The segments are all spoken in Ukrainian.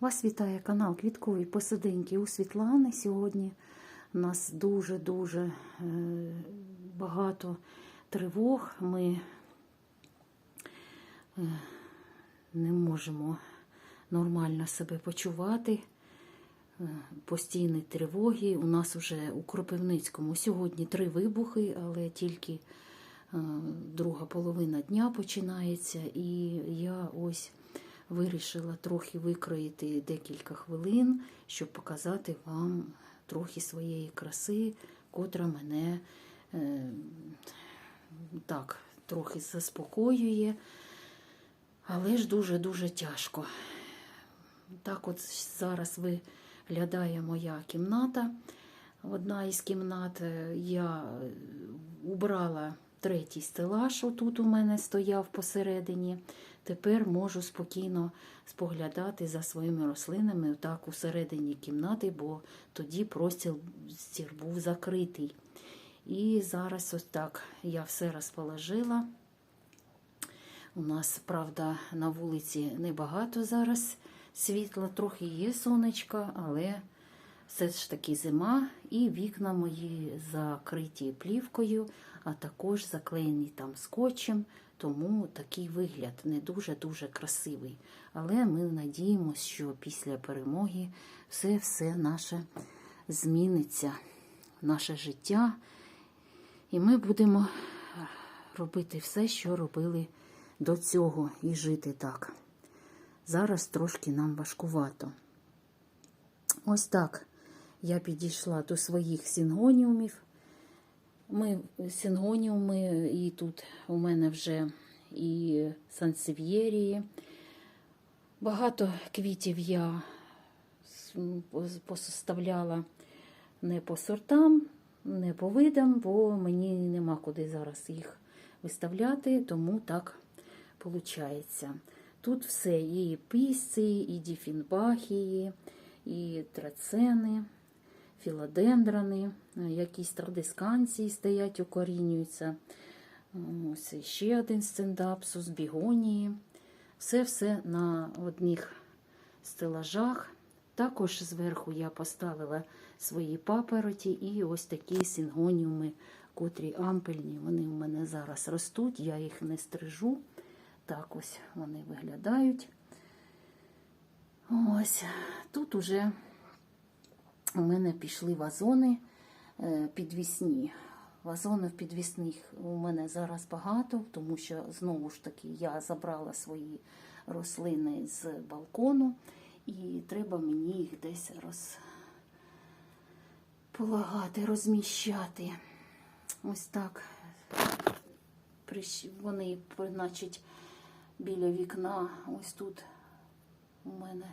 Вас вітає канал Квіткові посиденьки у Світлани. Сьогодні у нас дуже-дуже е, багато тривог. Ми е, не можемо нормально себе почувати. Е, Постійні тривоги. У нас вже у Кропивницькому сьогодні три вибухи, але тільки друга половина дня починається. І я ось вирішила трохи викроїти декілька хвилин, щоб показати вам трохи своєї краси, котра мене е, так трохи заспокоює, але ж дуже-дуже тяжко. Так от зараз виглядає моя кімната. Одна із кімнат е, я убрала третій стелаж, отут у мене стояв посередині. Тепер можу спокійно споглядати за своїми рослинами так усередині кімнати, бо тоді простір був закритий. І зараз ось так я все розположила. У нас, правда, на вулиці небагато зараз світла, трохи є сонечка, але все ж таки зима, і вікна мої закриті плівкою, а також заклеєні там скотчем, тому такий вигляд не дуже-дуже красивий. Але ми надіємося, що після перемоги все-все наше зміниться, наше життя, і ми будемо робити все, що робили до цього, і жити так. Зараз трошки нам важкувато. Ось так я підійшла до своїх сінгоніумів. Ми сінгоніуми, і тут у мене вже і сансев'єрії. Багато квітів я посоставляла не по сортам, не по видам, бо мені нема куди зараз їх виставляти, тому так виходить. Тут все і пісці, і діфінбахії, і трацени, філодендрони, якісь традисканції стоять, укорінюються. Ось ще один стендапсус, бігонії. Все-все на одних стелажах. Також зверху я поставила свої папороті і ось такі сінгоніуми, котрі ампельні. Вони в мене зараз ростуть, я їх не стрижу. Так ось вони виглядають. Ось тут уже у мене пішли вазони підвісні. Вазонів підвісних у мене зараз багато, тому що, знову ж таки, я забрала свої рослини з балкону, і треба мені їх десь розполагати, розміщати. Ось так. Вони, значить, біля вікна, ось тут у мене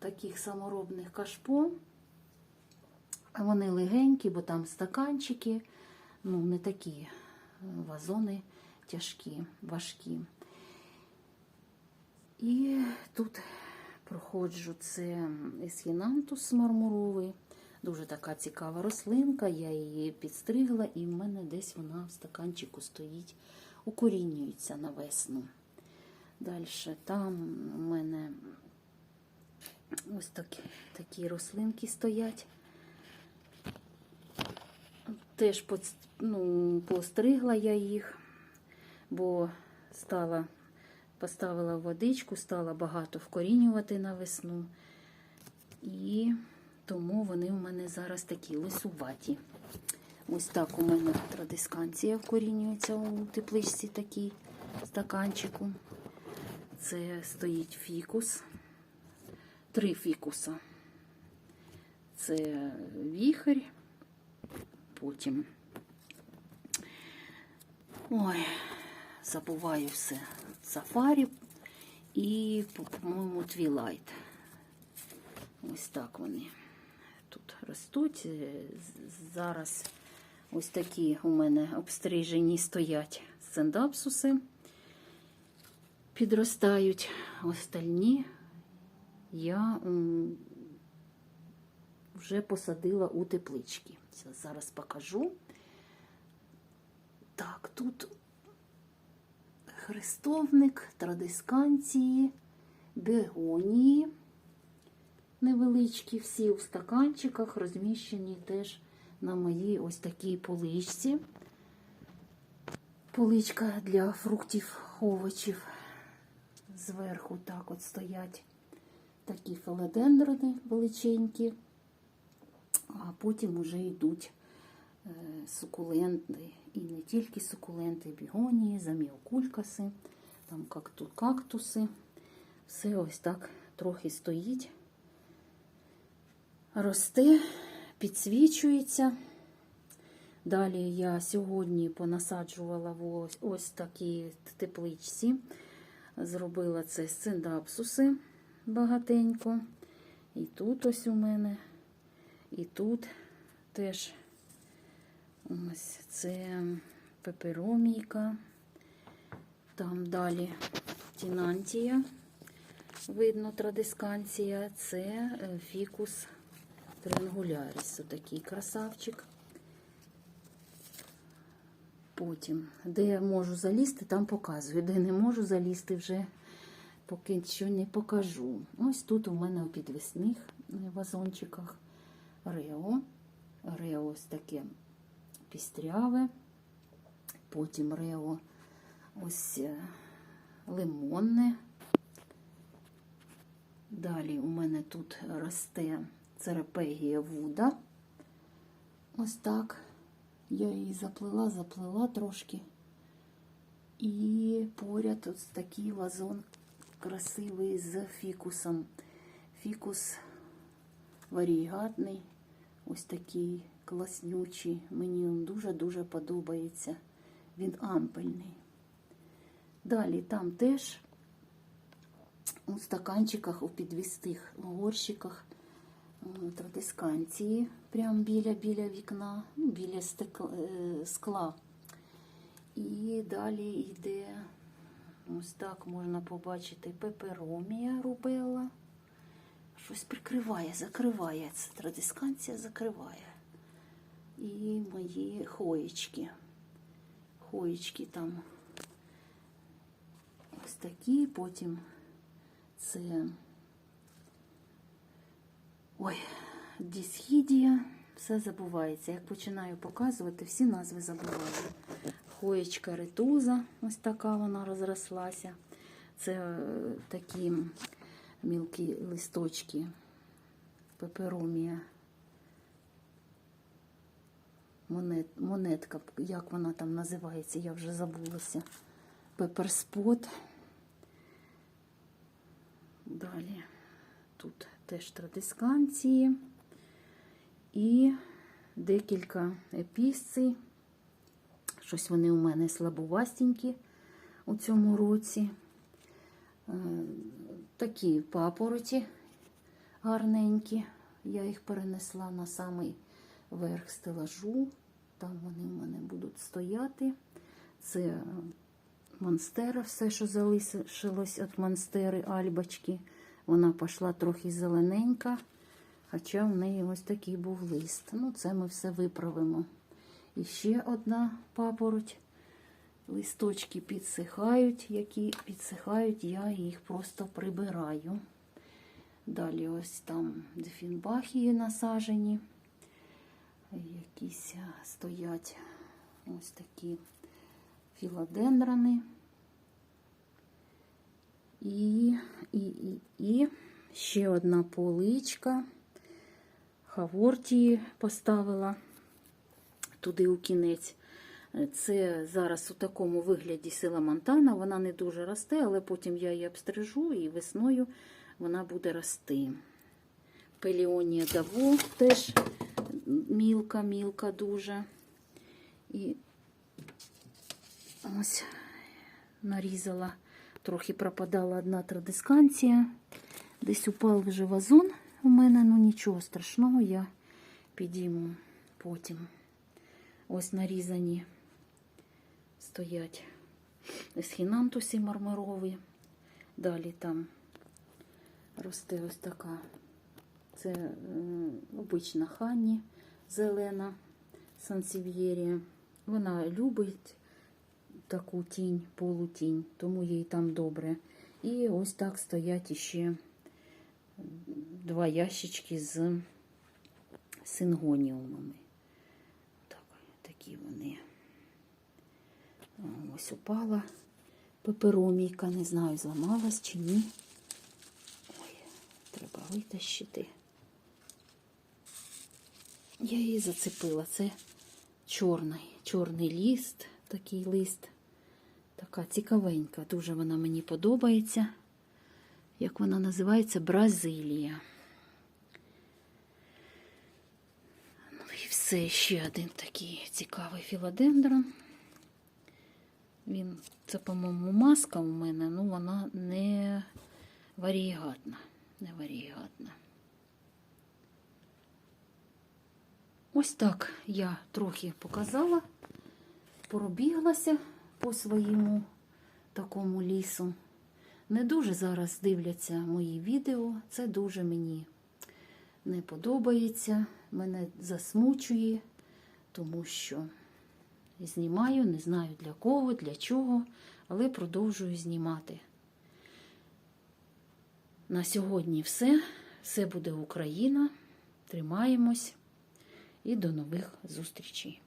таких саморобних кашпо. Вони легенькі, бо там стаканчики, ну, не такі вазони тяжкі, важкі. І тут проходжу це есхінантус мармуровий. Дуже така цікава рослинка, я її підстригла, і в мене десь вона в стаканчику стоїть, укорінюється на весну. Далі там у мене ось такі, такі рослинки стоять. Теж ну, постригла я їх, бо стала, поставила водичку, стала багато вкорінювати на весну. І тому вони у мене зараз такі лисуваті. Ось так у мене традисканція вкорінюється у тепличці такій стаканчику. Це стоїть фікус, три фікуса. Це віхарь, потім. Ой, забуваю все. Сафарі і, по-моєму, твілайт. Ось так вони тут ростуть. Зараз ось такі у мене обстрижені стоять сендапсуси, підростають остальні. Я вже посадила у теплички. Зараз покажу. Так, тут хрестовник, традисканції, бегонії невеличкі, всі у стаканчиках розміщені теж на моїй ось такій поличці. Поличка для фруктів, овочів. Зверху так от стоять такі филодендрони величенькі, а потім вже йдуть е, сукуленти. І не тільки сукуленти, бігонії, заміокулькаси, там кактуси. Все ось так трохи стоїть, росте, підсвічується. Далі я сьогодні понасаджувала ось, ось такі тепличці. Зробила це сциндапсуси багатенько. І тут ось у мене, і тут теж ось це пеперомійка. Там далі тінантія. Видно, традисканція. Це е, фікус триангуляріс. Отакий красавчик. Потім, де можу залізти, там показую. Де не можу залізти, вже поки що не покажу. Ось тут у мене у підвісних вазончиках рео. Рео ось таке пістряве. Потім рео ось е, лимонне. Далі у мене тут росте церепегія вуда. Ось так. Я її заплела, заплела трошки. І поряд ось такий вазон красивий з фікусом. Фікус варігатний, ось такий класнючий. Мені він дуже-дуже подобається. Він ампельний. Далі там теж у стаканчиках, у підвістих горщиках е, традисканції, прямо біля біля вікна, ну, біля стекла, е, скла. І далі йде, ось так можна побачити пеперомія рубела. Щось прикриває, закриває. Це традисканція закриває. І мої хоєчки. Хоєчки там ось такі, потім це ой, дісхідія. Все забувається. Як починаю показувати, всі назви забуваю. Хоєчка ретуза, ось така вона розрослася. Це е, такі мілкі листочки, пеперомія. Монет, монетка, як вона там називається, я вже забулася. Пеперспот. Далі тут теж традисканції і декілька епісцій. Щось вони у мене слабувастенькі у цьому році. Е, Такі папороті гарненькі. Я їх перенесла на самий верх стелажу. Там вони в мене будуть стояти. Це монстера, все, що залишилось від монстери альбочки. Вона пішла трохи зелененька, хоча в неї ось такий був лист. Ну, це ми все виправимо. І ще одна папороть. Листочки підсихають, які підсихають, я їх просто прибираю. Далі ось там дефінбахії насажені. Якісь стоять ось такі філодендрони. І, і, і, і ще одна поличка. Хавортії поставила туди у кінець. Це зараз у такому вигляді сила Монтана. Вона не дуже росте, але потім я її обстрижу і весною вона буде рости. Пеліонія Даво теж мілка-мілка дуже. І ось нарізала, трохи пропадала одна традисканція. Десь упав вже вазон у мене, ну нічого страшного, я підійму потім. Ось нарізані стоять есхінантуси мармурові. Далі там росте ось така. Це е, обична хані зелена сансів'єрія. Вона любить таку тінь, полутінь, тому їй там добре. І ось так стоять іще два ящички з сингоніумами. Так, такі вони. Ось упала пеперомійка, не знаю, зламалась чи ні. Ой, треба витащити. Я її зацепила. Це чорний, чорний ліст, такий лист. Така цікавенька, дуже вона мені подобається. Як вона називається Бразилія. Все, ще один такий цікавий філодендрон. Він, це, по-моєму, маска у мене, ну вона не варієгатна. Не варієгатна. Ось так я трохи показала, пробіглася по своєму такому лісу. Не дуже зараз дивляться мої відео. Це дуже мені не подобається, мене засмучує, тому що знімаю, не знаю для кого, для чого, але продовжую знімати. На сьогодні все. Все буде Україна. Тримаємось і до нових зустрічей.